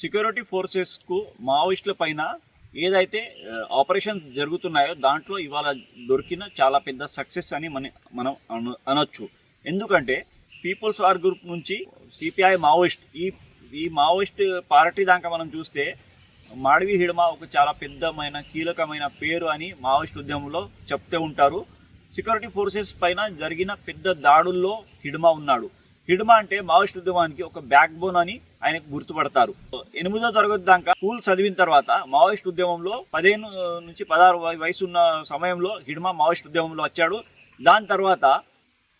Security ఫోర్సెస్కు మావోయిస్టుల పైన ఏదైతే ఆపరేషన్ జరుగుతున్నాయో దాంట్లో ఇవాళ దొరికిన చాలా పెద్ద సక్సెస్ అని మన మనం అన అనొచ్చు. ఎందుకంటే పీపుల్స్ ఆర్ గ్రూప్ నుంచి సిపిఐ మావోయిస్ట్ ఈ ఈ మావోయిస్ట్ పార్టీ దాకా మనం చూస్తే మాడవి హిడమ ఒక చాలా పెద్దమైన కీలకమైన పేరు అని మావోయిస్ట్ ఉద్యమంలో చెప్తూ ఉంటారు. సెక్యూరిటీ ఫోర్సెస్ పైన జరిగిన పెద్ద దాడుల్లో హిడమ ఉన్నాడు. హిడ్మా అంటే మావోయిస్ట్ ఉద్యమానికి ఒక బ్యాక్ బోన్ అని ఆయనకు గుర్తుపడతారు. ఎనిమిదో తరగతి దాకా స్కూల్ చదివిన తర్వాత మావోయిస్ట్ ఉద్యమంలో పదిహేను నుంచి పదహారు వయసు ఉన్న సమయంలో హిడ్మా మావోయిస్ట్ ఉద్యమంలో వచ్చాడు. దాని తర్వాత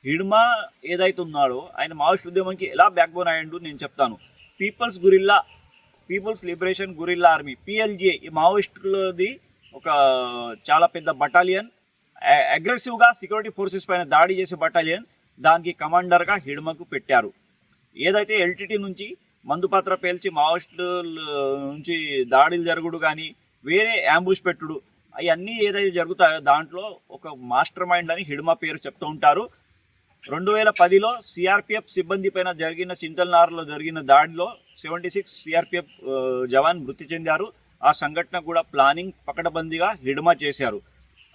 హిడ్మా ఏదైతే ఉన్నాడో ఆయన మావోయిస్ట్ ఉద్యమంకి ఎలా బ్యాక్ బోన్ అయ్యాడు నేను చెప్తాను. People's guerrilla people's liberation guerrilla army PLGA ఈ మావోయిస్టులది ఒక చాలా పెద్ద బటాలియన్. అగ్రెసివ్గా సెక్యూరిటీ ఫోర్సెస్ పైన దాడి చేసే బటాలియన్. దానికి కమాండర్గా హిడ్మకు పెట్టారు. ఏదైతే ఎల్టీటీ నుంచి మందుపాత్ర పేల్చి మావోయిస్టులు నుంచి దాడులు జరుగుడు కానీ వేరే యాంబుష్ పెట్టుడు అవన్నీ ఏదైతే జరుగుతాయో దాంట్లో ఒక మాస్టర్ మైండ్ అని హిడ్మా పేరు చెప్తూ ఉంటారు. రెండు వేల పదిలో సిఆర్పిఎఫ్ సిబ్బంది పైన జరిగిన చింతల్నార్లో జరిగిన దాడిలో సెవెంటీ సిక్స్ సిఆర్పిఎఫ్ జవాన్ మృతి చెందారు. ఆ సంఘటన కూడా ప్లానింగ్ పకడబందీగా హిడ్మా చేశారు.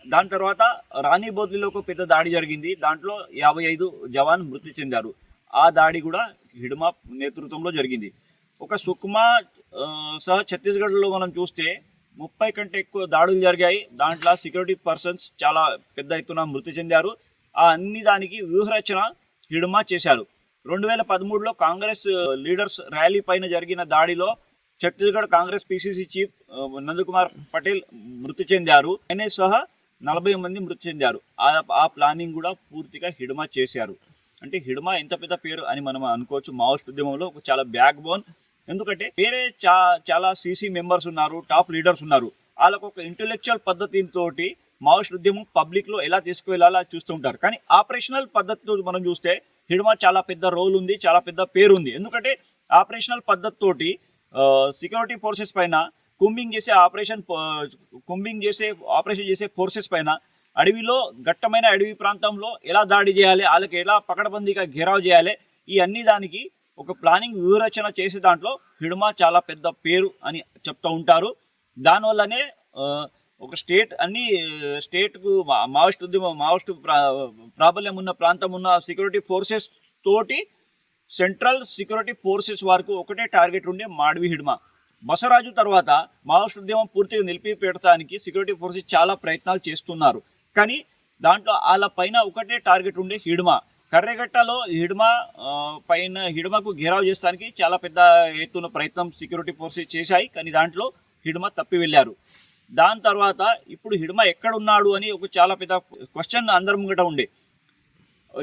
దాని తర్వాత రాణి బోద్లిలో ఒక పెద్ద దాడి జరిగింది. దాంట్లో యాభై ఐదు జవాన్ మృతి చెందారు. ఆ దాడి కూడా హిడ్మా నేతృత్వంలో జరిగింది. ఒక సుక్మా సహా సహ ఛత్తీస్గఢ్లో మనం చూస్తే ముప్పై కంటే ఎక్కువ దాడులు జరిగాయి. దాంట్లో సెక్యూరిటీ పర్సన్స్ చాలా పెద్ద ఎత్తున మృతి చెందారు. ఆ అన్ని దానికి వ్యూహరచన హిడ్మా చేశారు. రెండు వేల పదమూడులో కాంగ్రెస్ లీడర్స్ ర్యాలీ పైన జరిగిన దాడిలో ఛత్తీస్గఢ్ కాంగ్రెస్ పిసిసి చీఫ్ నందకుమార్ పటేల్ మృతి చెందారు. ఆయన సహా నలభై మంది మృతి చెందారు. ఆ ఆ ప్లానింగ్ కూడా పూర్తిగా హిడ్మా చేశారు. అంటే హిడ్మా ఎంత పెద్ద పేరు అని మనం అనుకోవచ్చు. మావోయిస్ట్ ఉద్యమంలో ఒక చాలా బ్యాక్ బోన్ ఎందుకంటే వేరే చా చాలా సీసీ మెంబర్స్ ఉన్నారు టాప్ లీడర్స్ ఉన్నారు. వాళ్ళకు ఒక ఇంటెలెక్చువల్ పద్ధతితోటి మావోయిస్ట్ ఉద్యమం పబ్లిక్లో ఎలా తీసుకువెళ్ళాలా చూస్తూ ఉంటారు. కానీ ఆపరేషనల్ పద్ధతితో మనం చూస్తే హిడ్మా చాలా పెద్ద రోల్ ఉంది చాలా పెద్ద పేరు ఉంది. ఎందుకంటే ఆపరేషనల్ పద్ధతితోటి సెక్యూరిటీ ఫోర్సెస్ పైన కుంబింగ్ చేసే ఆపరేషన్ కుంబింగ్ చేసే ఆపరేషన్ చేసే ఫోర్సెస్ పైన అడవిలో ఘట్టమైన అడవి ప్రాంతంలో ఎలా దాడి చేయాలి వాళ్ళకి ఎలా పకడబందీగా ఘెరావ్ చేయాలి ఈ అన్ని దానికి ఒక ప్లానింగ్ వ్యూహరచన చేసే దాంట్లో హిడ్మా చాలా పెద్ద పేరు అని చెప్తూ ఉంటారు. దానివల్లనే ఒక స్టేట్ అన్ని స్టేట్కు మా- మావోయిస్ట్ ఉద్యమం మావోయిస్ట్ ప్రా- ప్రాబల్యం ఉన్న ప్రాంతం ఉన్న సెక్యూరిటీ ఫోర్సెస్ తోటి సెంట్రల్ సెక్యూరిటీ ఫోర్సెస్ వరకు ఒకటే టార్గెట్ ఉండే మాడవి హిడ్మా. బసరాజు తర్వాత మావోయిస్ట్ ఉద్యమం పూర్తిగా నిలిపి సెక్యూరిటీ ఫోర్సెస్ చాలా ప్రయత్నాలు చేస్తున్నారు. కానీ దాంట్లో వాళ్ళ పైన ఒకటే టార్గెట్ ఉండే హిడ్మా. కర్రెగట్టలో హిడ్మా పైన హిడ్మాకు ఘేరావు చేస్తానికి చాలా పెద్ద ఎత్తున ప్రయత్నం సెక్యూరిటీ ఫోర్సెస్ చేశాయి. కానీ దాంట్లో హిడ్మా తప్పి వెళ్ళారు. దాని తర్వాత ఇప్పుడు హిడ్మా ఎక్కడ ఉన్నాడు అని ఒక చాలా పెద్ద క్వశ్చన్ అందరి ముంగట ఉండే.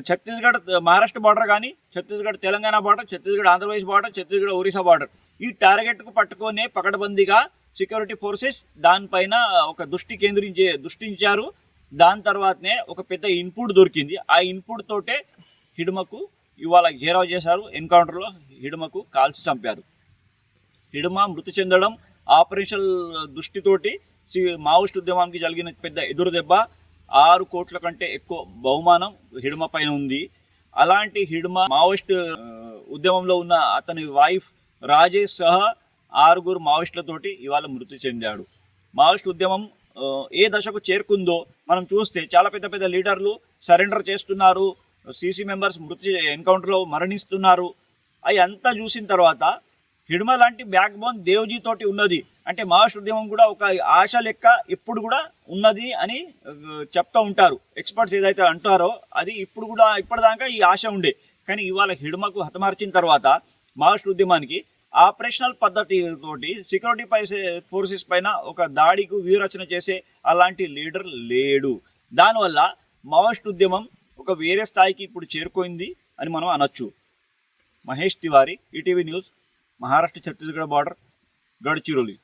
ఛత్తీస్గఢ్ మహారాష్ట్ర బార్డర్ కానీ Chhattisgarh Telangana border Chhattisgarh Andhra Pradesh border Chhattisgarh Orissa border ఈ టార్గెట్కు పట్టుకునే పకడ్బందీగా సెక్యూరిటీ ఫోర్సెస్ దానిపైన ఒక దృష్టి కేంద్రించే దృష్టించారు. దాని తర్వాతనే ఒక పెద్ద ఇన్పుట్ దొరికింది. ఆ ఇన్పుట్ తోటే హిడుమకు ఇవాళ ఘేరావ్ చేశారు. ఎన్కౌంటర్లో హిడుమకు కాల్చి చంపారు. హిడుమ మృతి చెందడం ఆపరేషన్ దృష్టితోటి మావోయిస్ట్ ఉద్యమానికి జరిగిన పెద్ద ఎదురు దెబ్బ ఆరు కోట్ల కంటే ఎక్కువ బహుమానం హిడ్మ పైన ఉంది. అలాంటి హిడ్మ మావోయిస్ట్ ఉద్యమంలో ఉన్న అతని వైఫ్ రాజేష్ సహా ఆరుగురు మావోయిస్టులతోటి ఇవాళ మృతి చెందాడు. మావోయిస్ట్ ఉద్యమం ఏ దశకు చేరుకుందో మనం చూస్తే చాలా పెద్ద పెద్ద లీడర్లు సరెండర్ చేస్తున్నారు సీసీ మెంబర్స్ మృతి ఎన్కౌంటర్లో మరణిస్తున్నారు. అవి అంతా చూసిన తర్వాత హిడ్మ లాంటి బ్యాక్ బోన్ దేవ్జీ తోటి ఉన్నది. అంటే మహాశుద్యమం ఉద్యమం కూడా ఒక ఆశ లెక్క ఇప్పుడు కూడా ఉన్నది అని చెప్తూ ఉంటారు. ఎక్స్పర్ట్స్ ఏదైతే అంటారో అది ఇప్పుడు కూడా ఇప్పటిదాకా ఈ ఆశ ఉండే. కానీ ఇవాళ హిడ్మకు హతమార్చిన తర్వాత మహాశుద్యమానికి ఉద్యమానికి ఆపరేషనల్ పద్ధతి తోటి సెక్యూరిటీ పై ఫోర్సెస్ పైన ఒక దాడికి వ్యూహరచన చేసే అలాంటి లీడర్ లేడు. దానివల్ల మావోయిస్ట్ ఉద్యమం ఒక వేరే స్థాయికి ఇప్పుడు చేరుకోయింది అని మనం అనొచ్చు. Mahesh Tiwari ETV news Maharashtra Chhattisgarh border Gadchiroli